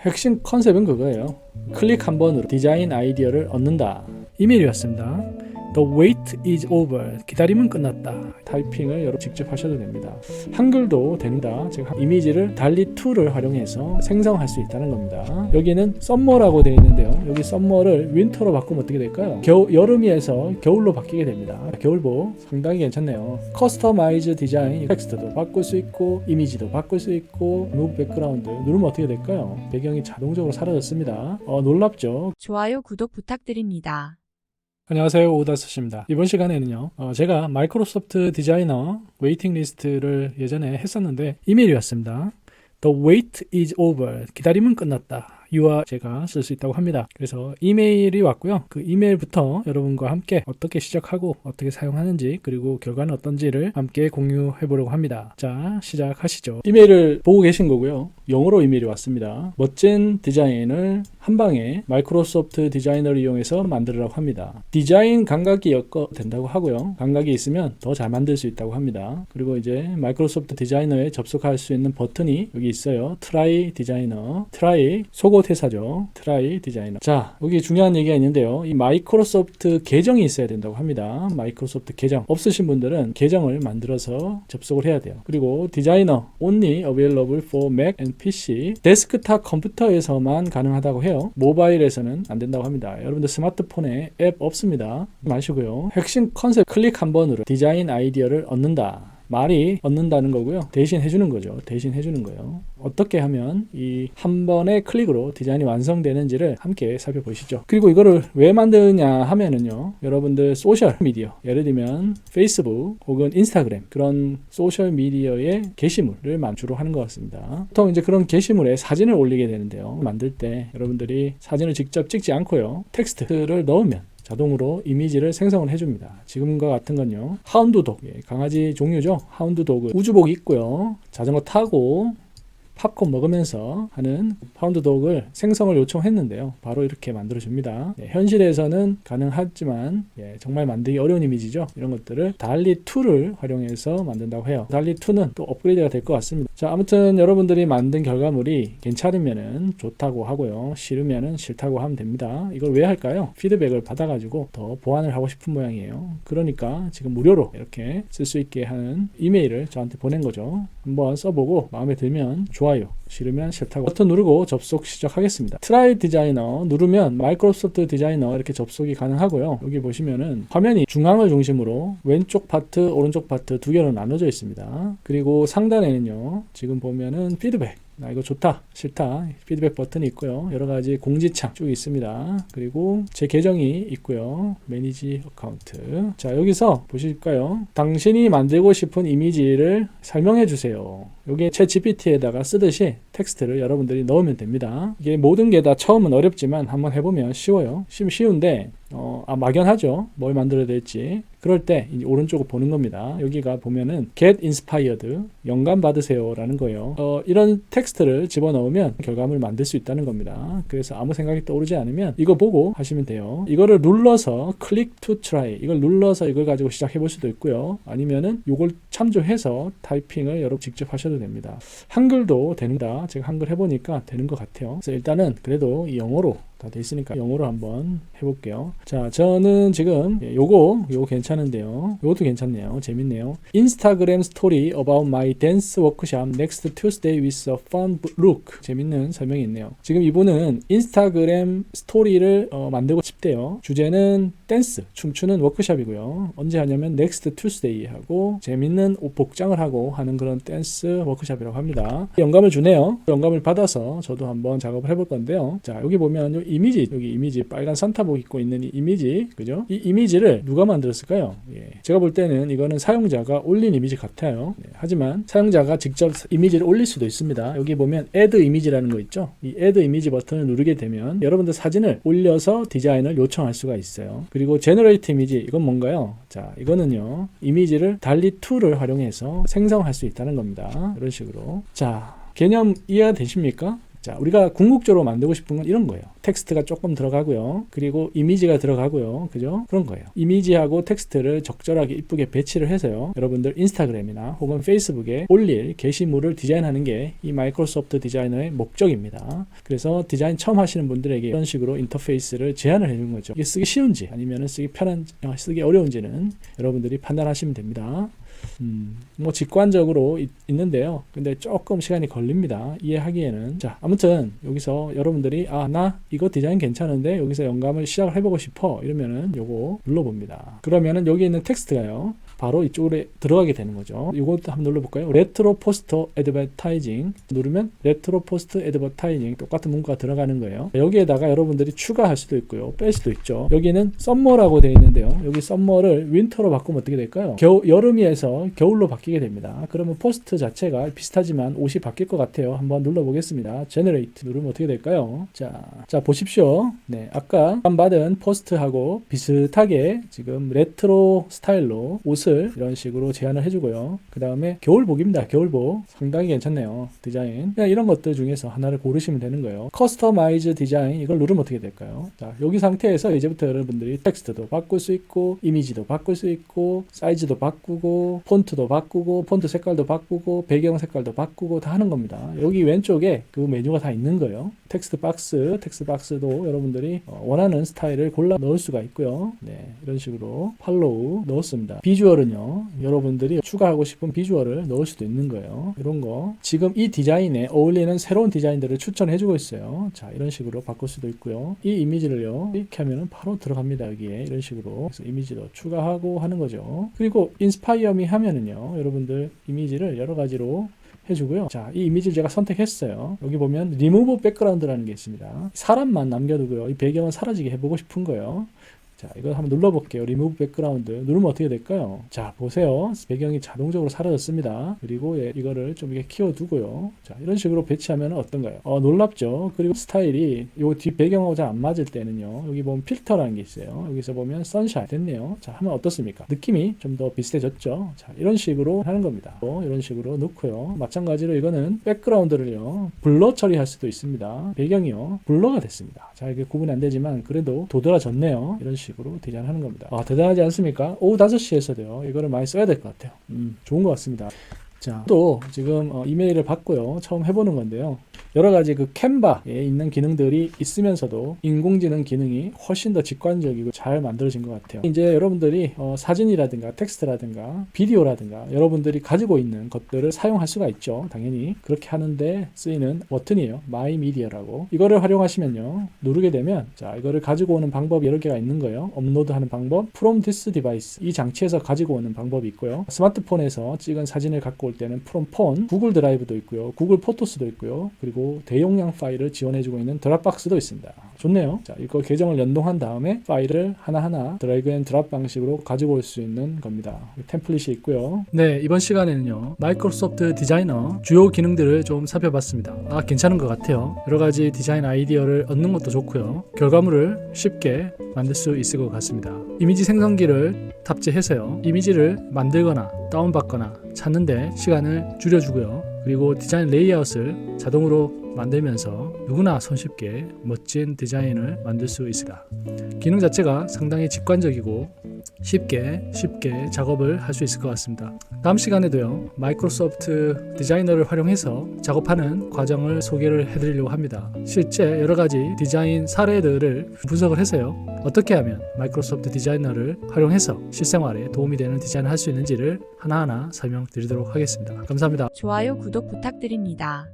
핵심 컨셉은 그거예요. 클릭 한 번으로 디자인 아이디어를 얻는다. 이메일이었습니다. The wait is over. 기다림은 끝났다. 타이핑을 여러분 직접 하셔도 됩니다. 한글도 됩니다. 제가 이미지를 달리 2를 활용해서 생성할 수 있다는 겁니다. 여기는 썸머라고 되어 있는데요. 여기 썸머를 윈터로 바꾸면 어떻게 될까요? 겨우 여름이에서 겨울로 바뀌게 됩니다. 겨울보 상당히 괜찮네요. 커스터마이즈 디자인 텍스트도 바꿀 수 있고 이미지도 바꿀 수 있고 무브 백그라운드 누르면 어떻게 될까요? 배경이 자동적으로 사라졌습니다. 어, 놀랍죠? 좋아요, 구독 부탁드립니다. 안녕하세요. 오다스입니다. 이번 시간에는요 어, 제가 마이크로소프트 디자이너 웨이팅 리스트를 예전에 했었는데 이메일이 왔습니다. The wait is over. 기다림은 끝났다. 유아 제가 쓸 수 있다고 합니다. 그래서 이메일이 왔고요. 그 이메일부터 여러분과 함께 어떻게 시작하고 어떻게 사용하는지 그리고 결과는 어떤지를 함께 공유해 보려고 합니다. 자 시작하시죠. 이메일을 보고 계신 거고요 영어로 이메일이 왔습니다 멋진 디자인을 한 방에 마이크로소프트 디자이너를 이용해서 만들으라고 합니다. 디자인 감각이 엮어 된다고 하고요. 감각이 있으면 더 잘 만들 수 있다고 합니다. 그리고 이제 마이크로소프트 디자이너에 접속할 수 있는 버튼이 여기 있어요. 트라이 디자이너, 트라이 속옷 회사죠. 트라이 디자이너. 자, 여기 중요한 얘기가 있는데요. 이 마이크로소프트 계정이 있어야 된다고 합니다. 마이크로소프트 계정 없으신 분들은 계정을 만들어서 접속을 해야 돼요. 그리고 디자이너 only available for Mac and PC 데스크탑 컴퓨터에서만 가능하다고 해요. 모바일에서는 안 된다고 합니다. 여러분들 스마트폰에 앱 없습니다. 마시고요. 핵심 컨셉 클릭 한 번으로 디자인 아이디어를 얻는다. 말이 얻는다는 거고요. 대신 해주는 거죠. 대신 해주는 거예요. 어떻게 하면 이 한 번의 클릭으로 디자인이 완성되는지를 함께 살펴보시죠. 그리고 이거를 왜 만드냐 하면은요. 여러분들 소셜 미디어, 예를 들면 페이스북 혹은 인스타그램 그런 소셜 미디어의 게시물을 만주로 하는 것 같습니다. 보통 이제 그런 게시물에 사진을 올리게 되는데요. 만들 때 여러분들이 사진을 직접 찍지 않고요. 텍스트를 넣으면 자동으로 이미지를 생성을 해줍니다. 지금과 같은 건요. 하운드독, 예, 강아지 종류죠. 하운드독은 우주복 입고요. 자전거 타고 팝콘 먹으면서 하는 파운드독을 생성을 요청했는데요. 바로 이렇게 만들어줍니다. 예, 현실에서는 가능하지만 예, 정말 만들기 어려운 이미지죠. 이런 것들을 달리 2를 활용해서 만든다고 해요. 달리 2는 또 업그레이드가 될 것 같습니다. 자, 아무튼 여러분들이 만든 결과물이 괜찮으면은 좋다고 하고요. 싫으면은 싫다고 하면 됩니다. 이걸 왜 할까요? 피드백을 받아가지고 더 보완을 하고 싶은 모양이에요. 그러니까 지금 무료로 이렇게 쓸 수 있게 하는 이메일을 저한테 보낸 거죠. 한번 써보고 마음에 들면 좋아 요. 싫으면 싫다고 버튼 누르고 접속 시작하겠습니다. 트라이 디자이너 누르면 마이크로소프트 디자이너 이렇게 접속이 가능하고요. 여기 보시면은 화면이 중앙을 중심으로 왼쪽 파트, 오른쪽 파트 두 개로 나눠져 있습니다. 그리고 상단에는요. 지금 보면은 피드백 나 이거 좋다, 싫다 피드백 버튼이 있고요. 여러 가지 공지창 쭉 있습니다. 그리고 제 계정이 있고요. 매니지 어카운트. 자, 여기서 보실까요? 당신이 만들고 싶은 이미지를 설명해 주세요. 여기 챗 GPT에다가 쓰듯이 텍스트를 여러분들이 넣으면 됩니다. 이게 모든 게 다 처음은 어렵지만 한번 해보면 쉬워요. 쉬, 쉬운데 어, 아, 막연하죠. 뭘 만들어야 될지. 그럴 때 오른쪽을 보는 겁니다. 여기가 보면은 get inspired 영감 받으세요라는 거예요. 어, 이런 텍스트를 집어넣으면 결과물을 만들 수 있다는 겁니다. 그래서 아무 생각이 떠오르지 않으면 이거 보고 하시면 돼요. 이거를 눌러서 click to try 이걸 눌러서 이걸 가지고 시작해 볼 수도 있고요. 아니면은 이걸 참조해서 타이핑을 여러분 직접 하셔도 됩니다. 한글도 됩니다. 제가 한글 해보니까 되는 것 같아요. 그래서 일단은 그래도 이 영어로 다 돼 있으니까 영어로 한번 해볼게요. 자, 저는 지금 예, 요거 요거 괜찮은데요. 요것도 괜찮네요. 재밌네요. 인스타그램 스토리 about my dance workshop next Tuesday with a fun look. 재밌는 설명이 있네요. 지금 이분은 인스타그램 스토리를 어, 만들고 싶대요. 주제는 댄스, 춤추는 워크숍이고요. 언제 하냐면 next Tuesday 하고 재밌는 옷 복장을 하고 하는 그런 댄스 워크숍이라고 합니다. 영감을 주네요. 영감을 받아서 저도 한번 작업을 해볼 건데요. 자, 여기 보면 요 이미지, 여기 이미지 빨간 산타복 입고 있는 이 이미지, 그죠? 이 이미지를 누가 만들었을까요? 예. 제가 볼 때는 이거는 사용자가 올린 이미지 같아요. 예. 하지만 사용자가 직접 이미지를 올릴 수도 있습니다. 여기 보면 add 이미지라는 거 있죠? 이 add 이미지 버튼을 누르게 되면 여러분들 사진을 올려서 디자인을 요청할 수가 있어요. 그리고 generate 이미지, 이건 뭔가요? 자, 이거는요, 이미지를 달리 2를 활용해서 생성할 수 있다는 겁니다. 이런 식으로. 자, 개념 이해가 되십니까? 자, 우리가 궁극적으로 만들고 싶은 건 이런 거예요. 텍스트가 조금 들어가고요. 그리고 이미지가 들어가고요. 그죠? 그런 거예요. 이미지하고 텍스트를 적절하게 이쁘게 배치를 해서요. 여러분들 인스타그램이나 혹은 페이스북에 올릴 게시물을 디자인하는 게 이 마이크로소프트 디자이너의 목적입니다. 그래서 디자인 처음 하시는 분들에게 이런 식으로 인터페이스를 제안을 해주는 거죠. 이게 쓰기 쉬운지 아니면 쓰기 편한, 어, 쓰기 어려운지는 여러분들이 판단하시면 됩니다. 음, 뭐 직관적으로 있, 있는데요. 근데 조금 시간이 걸립니다. 이해하기에는. 자, 아무튼 여기서 여러분들이 아, 나 이거 디자인 괜찮은데 여기서 영감을 시작을 해보고 싶어. 이러면은 요거 눌러봅니다. 그러면은 여기 있는 텍스트가요. 바로 이쪽으로 들어가게 되는 거죠. 이것도 한번 눌러볼까요? 레트로 포스터 애드버타이징 누르면 레트로 포스트 애드버타이징 똑같은 문구가 들어가는 거예요. 여기에다가 여러분들이 추가할 수도 있고요. 뺄 수도 있죠. 여기는 썸머라고 되어 있는데요. 여기 썸머를 윈터로 바꾸면 어떻게 될까요? 겨우, 여름이에서 겨울로 바뀌게 됩니다. 그러면 포스트 자체가 비슷하지만 옷이 바뀔 것 같아요. 한번 눌러보겠습니다. 제너레이트 누르면 어떻게 될까요? 자, 자 보십시오. 네, 아까 받은 포스트하고 비슷하게 지금 레트로 스타일로 옷을 이런 식으로 제안을 해주고요. 그 다음에 겨울복입니다. 겨울복 상당히 괜찮네요. 디자인 그냥 이런 것들 중에서 하나를 고르시면 되는 거예요. 커스터마이즈 디자인 이걸 누르면 어떻게 될까요? 자, 여기 상태에서 이제부터 여러분들이 텍스트도 바꿀 수 있고 이미지도 바꿀 수 있고 사이즈도 바꾸고 폰트도 바꾸고 폰트 색깔도 바꾸고 배경 색깔도 바꾸고 다 하는 겁니다. 여기 왼쪽에 그 메뉴가 다 있는 거예요. 텍스트 박스, 텍스트 박스도 여러분들이 어, 원하는 스타일을 골라 넣을 수가 있고요. 네, 이런 식으로 팔로우 넣었습니다. 비주얼 은요, 여러분들이 추가하고 싶은 비주얼을 넣을 수도 있는 거예요. 이런 거. 지금 이 디자인에 어울리는 새로운 디자인들을 추천해 주고 있어요. 자, 이런 식으로 바꿀 수도 있고요. 이 이미지를요, 이렇게 하면은 바로 들어갑니다. 여기에. 이런 식으로. 그래서 이미지도 추가하고 하는 거죠. 그리고 인스파이어미 하면은요, 여러분들 이미지를 여러 가지로 해주고요. 자, 이 이미지를 제가 선택했어요. 여기 보면 리무브 백그라운드라는 게 있습니다. 사람만 남겨두고요. 이 배경은 사라지게 해보고 싶은 거예요. 자, 이거 한번 눌러볼게요. 리무브 백그라운드. 누르면 어떻게 될까요? 자, 보세요. 배경이 자동적으로 사라졌습니다. 그리고 예, 이거를 좀 이렇게 키워두고요. 자, 이런 식으로 배치하면 어떤가요? 어, 놀랍죠? 그리고 스타일이 요 뒷 배경하고 잘 안 맞을 때는요. 여기 보면 필터라는 게 있어요. 여기서 보면 선샤인 됐네요. 자, 하면 어떻습니까? 느낌이 좀 더 비슷해졌죠? 자, 이런 식으로 하는 겁니다. 또 이런 식으로 넣고요. 마찬가지로 이거는 백그라운드를요. 블러 처리할 수도 있습니다. 배경이요. 블러가 됐습니다. 자, 이게 구분이 안 되지만 그래도 도드라졌네요. 이런 식으로 디자인하는 겁니다. 아, 대단하지 않습니까? 오후 5시에서도요. 이거를 많이 써야 될 것 같아요. 음, 좋은 것 같습니다. 자, 또 지금 어, 이메일을 받고요. 처음 해보는 건데요. 여러 가지 그 캔바에 있는 기능들이 있으면서도 인공지능 기능이 훨씬 더 직관적이고 잘 만들어진 것 같아요. 이제 여러분들이 어, 사진이라든가 텍스트라든가 비디오라든가 여러분들이 가지고 있는 것들을 사용할 수가 있죠. 당연히 그렇게 하는데 쓰이는 버튼이에요. 마이 미디어라고. 이거를 활용하시면요. 누르게 되면 자 이거를 가지고 오는 방법이 여러 개가 있는 거예요. 업로드하는 방법, from this device 이 장치에서 가지고 오는 방법이 있고요. 스마트폰에서 찍은 사진을 갖고 올 때는 from phone, 구글 드라이브도 있고요. 구글 포토스도 있고요. 그리고 대용량 파일을 지원해주고 있는 드랍박스도 있습니다. 좋네요. 자, 이거 계정을 연동한 다음에 파일을 하나하나 드래그 앤 드랍 방식으로 가지고 올 수 있는 겁니다. 템플릿이 있고요. 네, 이번 시간에는요. 마이크로소프트 디자이너 주요 기능들을 좀 살펴봤습니다. 아, 괜찮은 것 같아요. 여러 가지 디자인 아이디어를 얻는 것도 좋고요. 결과물을 쉽게 만들 수 있을 것 같습니다. 이미지 생성기를 탑재해서요. 이미지를 만들거나 다운받거나 찾는데 시간을 줄여주고요. 그리고 디자인 레이아웃을 자동으로 만들면서 누구나 손쉽게 멋진 디자인을 만들 수 있으다. 기능 자체가 상당히 직관적이고 쉽게 쉽게 작업을 할 수 있을 것 같습니다. 다음 시간에도요 마이크로소프트 디자이너를 활용해서 작업하는 과정을 소개를 해드리려고 합니다. 실제 여러 가지 디자인 사례들을 분석을 해서요 어떻게 하면 마이크로소프트 디자이너를 활용해서 실생활에 도움이 되는 디자인을 할 수 있는지를 하나하나 설명드리도록 하겠습니다. 감사합니다. 좋아요, 구독 부탁드립니다.